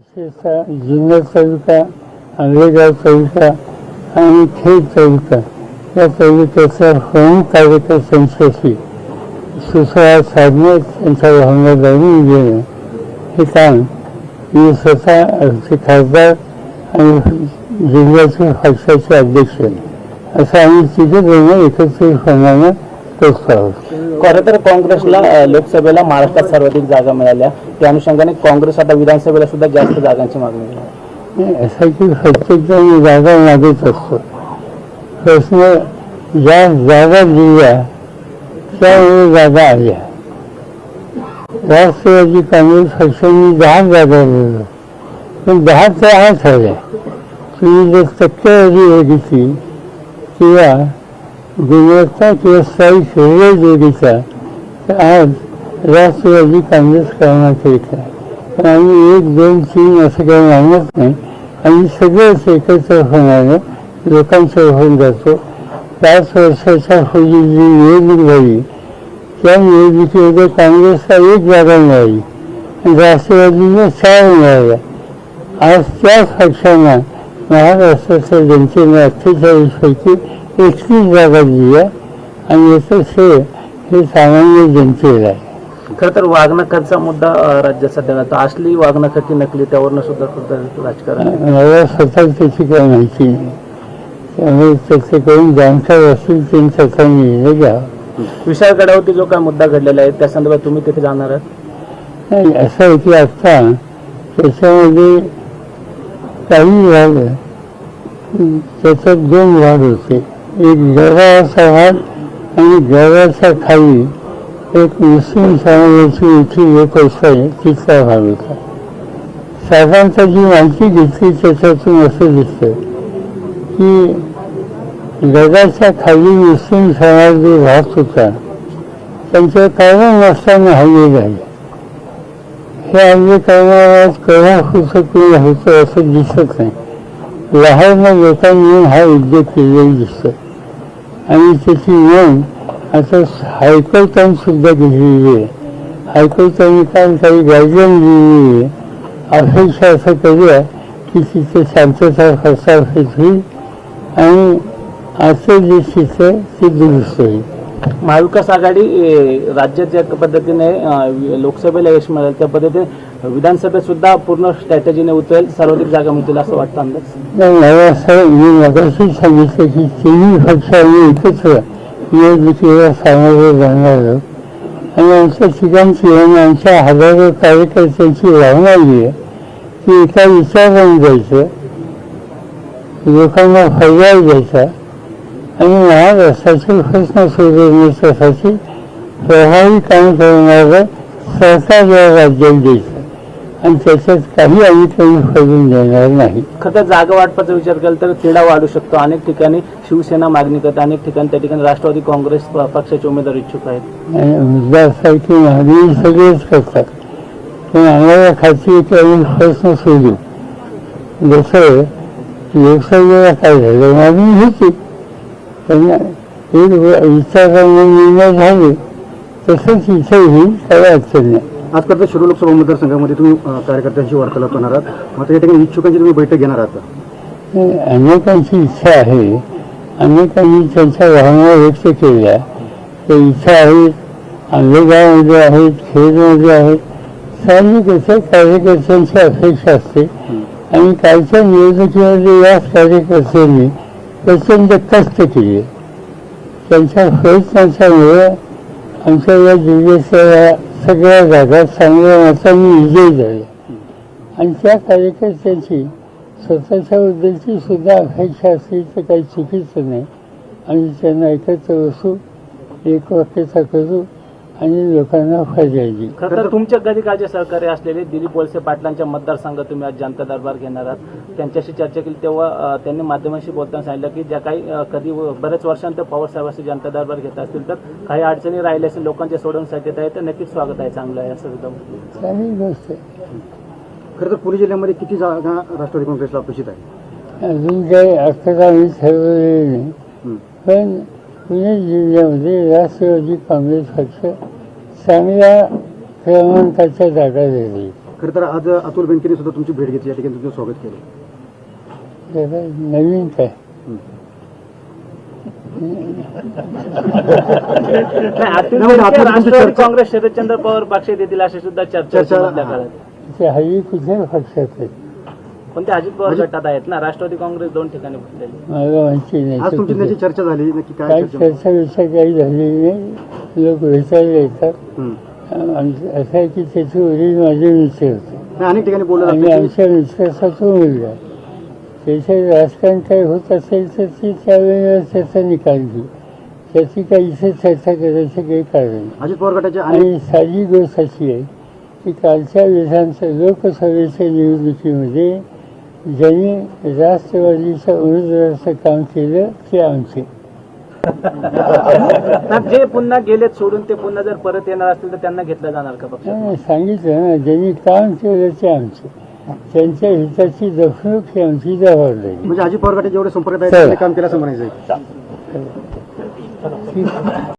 विशेषतः जुन्नर तालुका आंबेगाव तालुका आणि खेड तालुका या तालुक्याच्या कार्यकर संस्थेशी सुसंवाद साधणे त्यांच्या भावना जाणून घेणं हे काम मी स्वतः आमचे खासदार आणि जिल्ह्याचे पक्षाचे अध्यक्ष. असं आम्ही तिघे जण एकत्रितपणानं खरं तर काँग्रेसला अ, लोकसभेला महाराष्ट्रात सर्वाधिक जागा मिळाल्या. त्या अनुषंगाने काँग्रेस आता विधानसभेला सुद्धा जास्त जागांची मागणी. नाही, असं की प्रत्येक जण जागा मागत असतो. प्रश्न ज्या जागा दिल्या त्यामुळे जागा आल्या राष्ट्रवादी काँग्रेस पक्षाने दहा जागा दिल्या पण दहा ते आठ आल्या तुम्ही जर टक्केवारी बघितली किंवा गुणवत्ता किंवा स्थायी शरीर जोडीचा तर आज राष्ट्रवादी काँग्रेस करण्याकरिता. पण आम्ही एक दोन तीन असं काही मानत नाही. आम्ही सगळेच एकत्र होण्याने लोकांचं होऊन जातो. पाच वर्षाच्या पूर्वी जी निवडणूक झाली त्या निवडणुकीमध्ये काँग्रेसला एक जागा मिळाली. राष्ट्रवादीने चार मिळाल्या. आज त्याच पक्षांना महाराष्ट्राच्या जनतेने अठ्ठेचाळीसपैकी एकतीस जागा दिल्या आणि याचं श्रेय हे सामान्य जनतेला आहे खरं तर वागणकरचा मुद्दा अ, राज्यात सध्या गाजतो. असली वागणकर की नकली त्यावरनं सुद्धा सुद्धा राजकारण आहे. मला स्वतः त्याची काही माहिती नाही त्यामुळे त्याचे कोण जाणकार असतील त्यांनी त्याचा निर्णय घ्यावा विशाळगडावरती जो काय मुद्दा घडलेला आहे त्या संदर्भात तुम्ही तिथे जाणार आहात नाही असं आहे की आता त्याच्यामध्ये काही झालं त्याच्यात दोन भाग होते. एक गव्हाचा भाग आणि गव्हाच्या खाली एक मुस्लिम समाजाची इथली लोक असतात तिथला भाग होता. साधारणतः जी माहिती घेतली त्याच्यातून असं दिसतं की गडाच्या खाली मुस्लिम समाज जो राहत होता त्यांच्या कारण असताना हल्ले झाले. अंगीकरणाला हल्ले करणारा केव्हा कुठं होतं असं दिसत नाही. लहान लोकांनी हा उद्योग केलेला दिसतो आणि त्याची नोंद आता हायकोर्टाने सुद्धा घेतलेली आहे. हायकोर्टाने काल काही गाईडलाईन दिलेली आहे. अपेक्षा असं करूया की तिथे शांतता प्रसार होईल आणि असं जे चित्र ते दुरुस्त होईल महाविकास आघाडी राज्यात ज्या पद्धतीने लोकसभेला यश मिळेल त्या पद्धतीने विधानसभेत सुद्धा पूर्ण स्ट्रॅटेजीने उतरेल सर्वाधिक जागा मिळतील असं वाटतं अंदाज? मी सांगितलं की तिन्ही पक्षांनी एकत्र निवडणुकीला सामोरं जाणार आहोत. आणि आमच्या ठिकाणची आणि आमच्या हजारो कार्यकर्त्यांची भावना आहे ती एका विचाराने जायचं लोकांना फायदा द्यायचा आणि महाराष्ट्राचे प्रश्न सोडवण्यासाठी प्रभावी काम करणारं सरकार या राज्यात द्यायचं आणि त्याच्यात काही आम्ही काही करून देणार नाही खरं जागा वाटपाचा विचार केला तर तिढा वाढू शकतो अनेक ठिकाणी शिवसेना मागणी करते अनेक ठिकाणी त्या ठिकाणी राष्ट्रवादी काँग्रेस पक्षाचे उमेदवार इच्छुक आहेत की मागणी सगळेच करतात पण आम्हाला खात्री की आम्ही प्रश्न सोडू जसं लोकसभेला काय झालं मागणी होती पण एक विचाराने झाले तसंच इथेही काही अडचण नाही आज करता शिरूर लोकसभा मतदारसंघामध्ये तुम्ही कार्यकर्त्यांशी वार्तालाप करणार आहात. मात्र या ठिकाणी इच्छुकांची तुम्ही बैठक घेणार आहात अनेकांची इच्छा आहे. अनेकांनी त्यांच्या भावना व्यक्त केल्या. ते इच्छा आहेत आंबेगावमध्ये आहेत खेडमध्ये आहेत. साहजिकच कार्यकर्त्यांची अपेक्षा असते. आणि कालच्या निवडणुकीमध्ये याच कार्यकर्त्यांनी प्रचंड कष्ट केले. त्यांच्या प्रयत्नांच्यामुळे आमच्या या जिल्ह्याच्या सगळ्या जागा चांगल्या मतांनी विजयी झाले. आणि त्या कार्यकर्त्यांची स्वतःच्या बद्दलची सुद्धा अपेक्षा असली तर काही चुकीचं नाही. आणि त्यांना एकत्र बसू एक वाक्यता करू आणि लोकांना देऊ खरं तर तुमच्या कधी काळचे सहकारी असलेले दिलीप वळसे पाटलांच्या मतदारसंघात तुम्ही आज जनता दरबार घेणार आहात. त्यांच्याशी चर्चा केली. तेव्हा त्यांनी माध्यमांशी बोलताना सांगितलं की ज्या काही कधी बऱ्याच वर्षांतर पवार साहेबांशी जनता दरबार घेत असतील तर काही अडचणी राहिल्या असेल लोकांच्या सोडवण्यासाठी येत आहे तर नक्कीच स्वागत आहे. चांगलं आहे असं सुद्धा खरं तर पुणे जिल्ह्यामध्ये किती जागा राष्ट्रवादी काँग्रेसला अपेक्षित आहे? अजून काही ठरवलेले नाही. पण पुणे जिल्ह्यामध्ये राष्ट्रवादी काँग्रेस पक्ष चांगल्या क्रमांकाच्या जागा दिली खरं तर आज अतुल बेनकेने सुद्धा तुमची भेट घेतली या ठिकाणी तुमचं स्वागत केलं. त्याला नवीन काय नाही, राष्ट्रवादी चर्चा- काँग्रेस शरदचंद्र पवार पक्षात येतील अशी सुद्धा चर्चा चर्चा- ते हल्ली कुठल्याच पक्षात आहेत पण ते अजित पवार गटात आहेत ना राष्ट्रवादी काँग्रेस दोन ठिकाणी फुटलेली मला माहिती नाही आज ते तुमची. त्याची चर्चा झाली नक्की काय चर्चा चर्चा विषय काही झालेली नाही लोक भेटायला येतात हं. आमचं असं आहे की त्याचे वडील माझे मित्र होते नाही, अनेक ठिकाणी बोललं आणि आमच्या विश्वासाचा मुलगा आहे. त्याच्या राजकारण काही होत असेल तर ती त्यावेळेला त्याचा निकाल घेऊ त्याची काही इथे चर्चा करायचं काही कारण नाही अजित पवार गटाचे अनेक आणि साधी गोष्ट अशी आहे की कालच्या विधानसभा लोकसभेच्या निवडणुकीमध्ये ज्यांनी राष्ट्रवादीच्या उमेदवाराचं काम केलं ते आमचे जे पुन्हा गेलेत सोडून ते पुन्हा जर परत येणार असतील तर त्यांना घेतलं जाणार का पक्षात नाही, सांगितलं ना ज्यांनी काम केलं ते आमचे त्यांच्या हिताची जपणूक ही आमची जबाबदारी म्हणजे अजित पवार गटाचे जेवढे संपर्क आहेत चला. त्यांनी काम केलं असं म्हणायचं आहे.